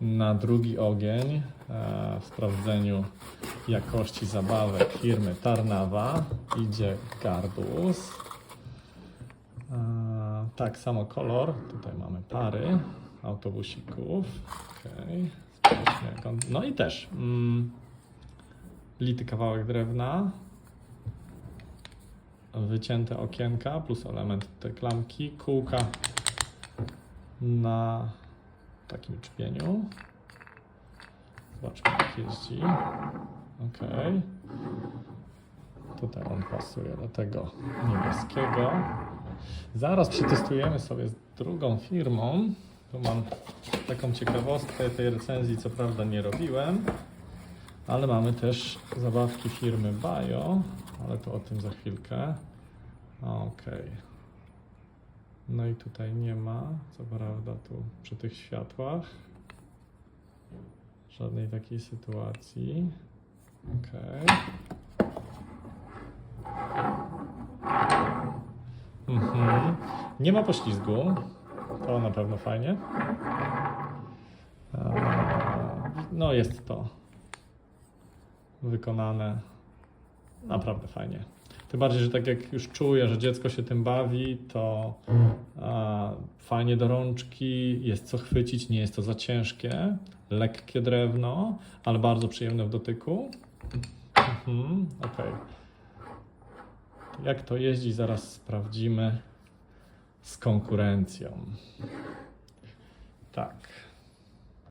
na drugi ogień e, w sprawdzeniu jakości zabawek firmy Tarnawa idzie Gardus. E, tak samo kolor. Tutaj mamy pary autobusików. Okay. No i też mm, lity kawałek drewna. Wycięte okienka plus element tej klamki. Kółka na takim czpieniu. Zobaczmy jak jeździ. Ok. Tutaj on pasuje do tego niebieskiego. Zaraz przetestujemy sobie z drugą firmą. Tu mam taką ciekawostkę tej recenzji, co prawda nie robiłem, ale mamy też zabawki firmy Bio, ale to o tym za chwilkę. Okej. No i tutaj nie ma, co prawda, tu przy tych światłach żadnej takiej sytuacji. Okej. Mhm. Nie ma poślizgu. To na pewno fajnie. No jest to wykonane naprawdę fajnie. Tym bardziej, że tak jak już czuję, że dziecko się tym bawi, to a, fajnie do rączki, jest co chwycić, nie jest to za ciężkie, lekkie drewno, ale bardzo przyjemne w dotyku. Mhm, okej. Jak to jeździ, zaraz sprawdzimy z konkurencją. Tak.